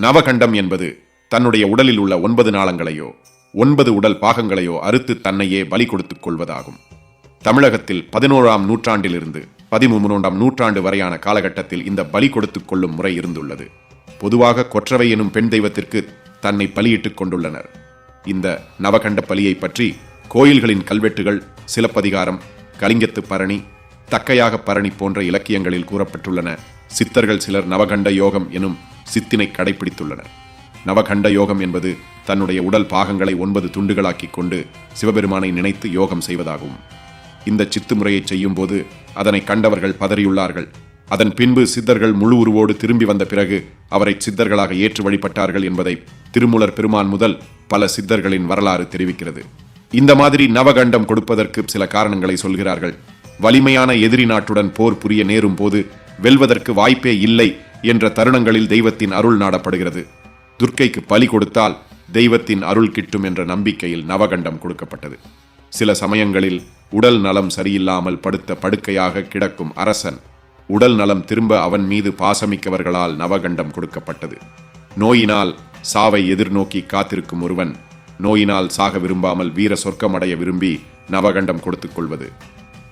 நவகண்டம் என்பது தன்னுடைய உடலில் உள்ள ஒன்பது நாளங்களையோ ஒன்பது உடல் பாகங்களையோ அறுத்து தன்னையே பலி கொடுத்துக் கொள்வதாகும். தமிழகத்தில் பதினோராம் நூற்றாண்டிலிருந்து பதிமூன்றாம் நூற்றாண்டு வரையான காலகட்டத்தில் இந்த பலி கொடுத்துக் கொள்ளும் முறை இருந்துள்ளது. பொதுவாக கொற்றவை எனும் பெண் தெய்வத்திற்கு தன்னை பலியிட்டுக் கொண்டுள்ளனர். இந்த நவகண்ட பலியை பற்றி கோயில்களின் கல்வெட்டுகள் சிலப்பதிகாரம் கலிங்கத்து பரணி தக்கையாக பரணி போன்ற இலக்கியங்களில் கூறப்பட்டுள்ளன. சித்தர்கள் சிலர் நவகண்ட யோகம் எனும் சித்தினை கடைபிடித்துள்ளனர் நவகண்ட யோகம் என்பது தன்னுடைய உடல் பாகங்களை ஒன்பது துண்டுகளாக்கிக் கொண்டு சிவபெருமானை நினைத்து யோகம் செய்வதாகும். இந்த சித்து முறையை செய்யும்போது அதனை கண்டவர்கள் பதறியுள்ளார்கள். அதன் பின்பு சித்தர்கள் முழு உருவோடு திரும்பி வந்த பிறகு அவரை சித்தர்களாக ஏற்று வழிபட்டார்கள் என்பதை திருமூலர் பெருமான் முதல் பல சித்தர்களின் வரலாறு தெரிவிக்கிறது. இந்த மாதிரி நவகண்டம் கொடுப்பதற்கு சில காரணங்களை சொல்கிறார்கள். வலிமையான எதிரி நாட்டுடன் போர் புரிய நேரும் போது வெல்வதற்கு வாய்ப்பே இல்லை என்ற தருணங்களில் தெய்வத்தின் அருள் நாடப்படுகிறது. துர்க்கைக்கு பலி கொடுத்தால் தெய்வத்தின் அருள் கிட்டும் என்ற நம்பிக்கையில் நவகண்டம் கொடுக்கப்பட்டது. சில சமயங்களில் உடல் நலம் சரியில்லாமல் படுத்த படுக்கையாக கிடக்கும் அரசன் உடல் நலம் திரும்ப அவன் மீது பாசமிக்கவர்களால் நவகண்டம் கொடுக்கப்பட்டது. நோயினால் சாவை எதிர்நோக்கி காத்திருக்கும் ஒருவன் நோயினால் சாக விரும்பாமல் வீர சொர்க்கமடைய விரும்பி நவகண்டம் கொடுத்துக் கொள்வது.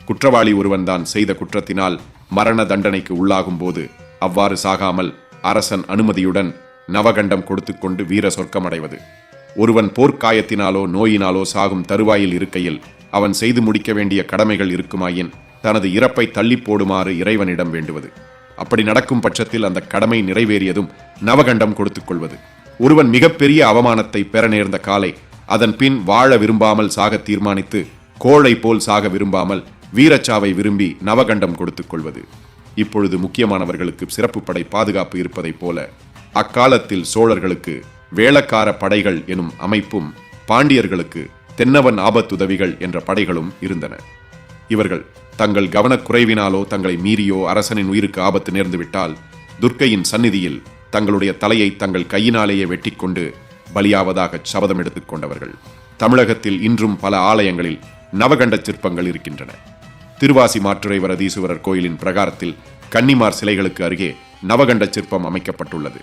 குற்றவாளி ஒருவன்தான் செய்த குற்றத்தினால் மரண தண்டனைக்கு உள்ளாகும் போது அவ்வாறு சாகாமல் அரசன் அனுமதியுடன் நவகண்டம் கொடுத்துக்கொண்டு வீர சொர்க்கமடைவது. ஒருவன் போர்க்காயத்தினாலோ நோயினாலோ சாகும் தருவாயில் இருக்கையில் அவன் செய்து முடிக்க வேண்டிய கடமைகள் இருக்குமாயின் தனது இறப்பை தள்ளி போடுமாறு இறைவனிடம் வேண்டுவது. அப்படி நடக்கும் பட்சத்தில் அந்த கடமை நிறைவேறியதும் நவகண்டம் கொடுத்துக் கொள்வது ஒருவன் மிகப்பெரிய அவமானத்தை பெற நேர்ந்த காலை அதன் பின் வாழ விரும்பாமல் சாக தீர்மானித்து கோழை போல் சாக விரும்பாமல் வீரச்சாவை விரும்பி நவகண்டம் கொடுத்துக் கொள்வது இப்பொழுது முக்கியமானவர்களுக்கு சிறப்பு படை பாதுகாப்பு இருப்பதைப் போல அக்காலத்தில் சோழர்களுக்கு வேளக்கார படைகள் எனும் அமைப்பும் பாண்டியர்களுக்கு தென்னவன் ஆபத்துதவிகள் என்ற படைகளும் இருந்தன. இவர்கள் தங்கள் கவனக்குறைவினாலோ தங்களை மீறியோ அரசனின் உயிருக்கு ஆபத்து நேர்ந்துவிட்டால் துர்க்கையின் சந்நிதியில் தங்களுடைய தலையை தங்கள் கையினாலேயே வெட்டிக்கொண்டு பலியாவதாக சபதம் எடுத்துக் கொண்டவர்கள். தமிழகத்தில் இன்றும் பல ஆலயங்களில் நவகண்ட சிற்பங்கள் இருக்கின்றன. திருவாசி மாற்றுரை வரதீசுவரர் கோயிலின் பிரகாரத்தில் கன்னிமார் சிலைகளுக்கு அருகே நவகண்ட சிற்பம் அமைக்கப்பட்டுள்ளது.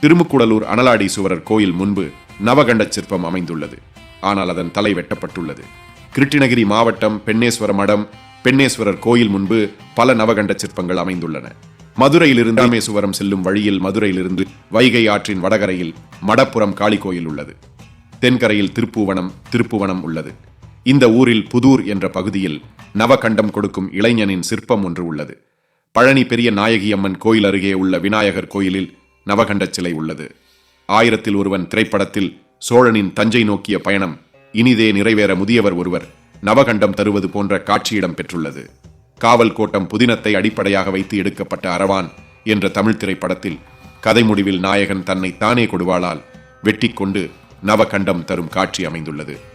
திருமுக்குடலூர் அனலாடீசுவரர் கோயில் முன்பு நவகண்ட சிற்பம் அமைந்துள்ளது. ஆனால் அதன் தலை வெட்டப்பட்டுள்ளது. கிருட்டிணகிரி மாவட்டம் பெண்ணேஸ்வர மடம் பெண்ணேஸ்வரர் கோயில் முன்பு பல நவகண்ட சிற்பங்கள் அமைந்துள்ளன. மதுரையிலிருந்து ராமேசுவரம் செல்லும் வழியில் மதுரையிலிருந்து வைகை ஆற்றின் வடகரையில் மடப்புறம் காளி கோயில் உள்ளது. தென்கரையில் திருப்புவனம் திருப்புவனம் உள்ளது. இந்த ஊரில் புதூர் என்ற பகுதியில் நவகண்டம் கொடுக்கும் இளைஞனின் சிற்பம் ஒன்று உள்ளது. பழனி பெரிய நாயகி அம்மன் கோயில் அருகே உள்ள விநாயகர் கோயிலில் நவகண்ட சிலை உள்ளது. ஆயிரத்தில் ஒருவன் திரைப்படத்தில் சோழனின் தஞ்சை நோக்கிய பயணம் இனிதே நிறைவேற முதியவர் ஒருவர் நவகண்டம் தருவது போன்ற காட்சியிடம் பெற்றுள்ளது. காவல் கோட்டம் புதினத்தை அடிப்படையாக வைத்து எடுக்கப்பட்ட அரவான் என்ற தமிழ் திரைப்படத்தில் கதை முடிவில் நாயகன் தன்னை தானே கொடுவாளால் வெட்டிக்கொண்டு நவகண்டம் தரும் காட்சி அமைந்துள்ளது.